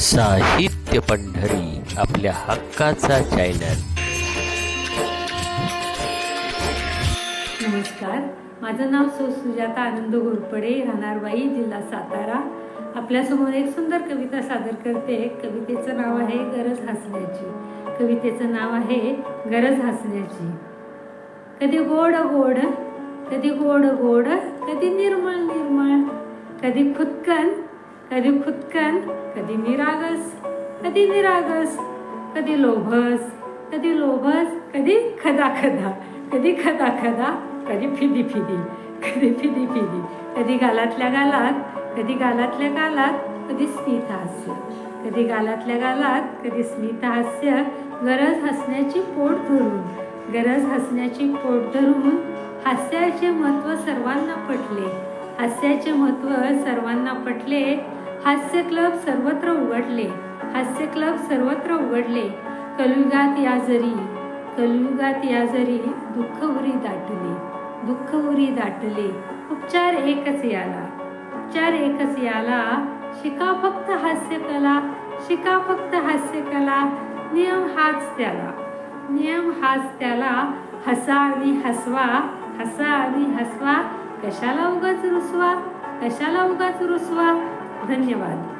साहित्य पंढरी आपल्या हक्काचा चॅनल नमस्कार माझं नाव सौ सुजाता आनंद घोरपडे राहणारबाई जिल्हा सातारा. आपल्यासमोर एक सुंदर कविता सादर करते. कवितेचं नाव आहे गरज हसण्याची. कवितेचं नाव आहे गरज हसण्याची. कधी गोड गोड कधी गोड गोड कधी निर्मळ निर्मळ कधी खुदकन कधी खुदकन कधी निरागस कधी निरागस कधी लोभस कधी लोभस कधी खदा खदा कधी खदा खदा कधी फिदी फिदी कधी फिदी फिदी कधी गालातल्या गालात कधी गालातल्या गालात कधी स्मित हास्य कधी गालातल्या गालात कधी स्मित हास्य गरज हसण्याची पोट धरून गरज हसण्याची पोट धरून हास्याचे महत्त्व सर्वांना पटले हास्याचे महत्त्व सर्वांना पटले हास्य क्लब सर्वत्र उघडले. हास्य क्लब सर्वत्र उघडले. कलयुगात या जरी कलयुगात या जरी दुःख उरी दाटले दुःख उरी दाटले. उपचार एकच याला उपचार एकच याला. शिका फक्त हास्यकला शिका फक्त हास्यकला नियम हाच त्याला नियम हाच त्याला. हसा आणि हसवा हसा आणि हसवा. कशाला उगाच रुसवा कशाला उगाच रुसवा? धन्यवाद